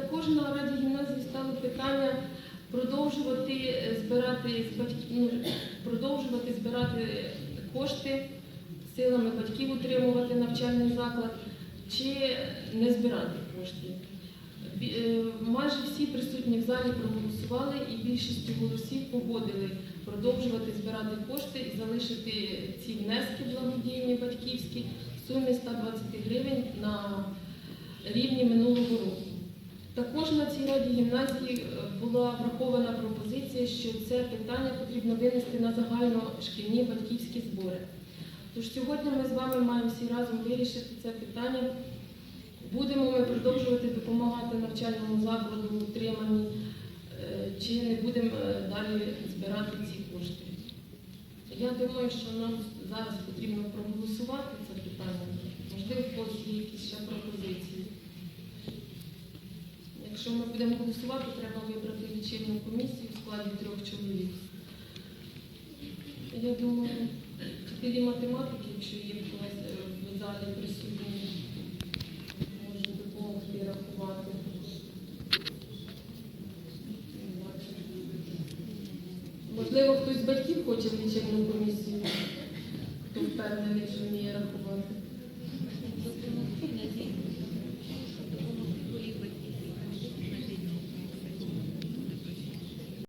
також на раді гімназії стало питання продовжувати збирати ну, продовжувати збирати кошти силами батьків утримувати навчальний заклад чи не збирати коштів. Е, Майже всі присутні в залі проголосували і більшістю голосів погодили продовжувати збирати кошти і залишити ці внески благодійні батьківські в сумі 120 гривень на рівні минулого року. Також на цій раді гімназії е, була врахована пропозиція, що це питання потрібно винести на загальношкільні батьківські збори. Тож сьогодні ми з вами маємо всі разом вирішити це питання. Будемо ми продовжувати допомагати навчальному закладу в утриманні, е, чи не будемо е, далі збирати ці кошти. Я думаю, що нам зараз потрібно проголосувати це питання. Можливо, в когось якісь ще пропозиції. Якщо ми будемо голосувати, треба вибрати лічильну комісію в складі трьох чоловік. Я думаю, вчителі математики, якщо є когось е, в залі присутні, можуть допомогти рахувати. Можливо, хтось з батьків хоче в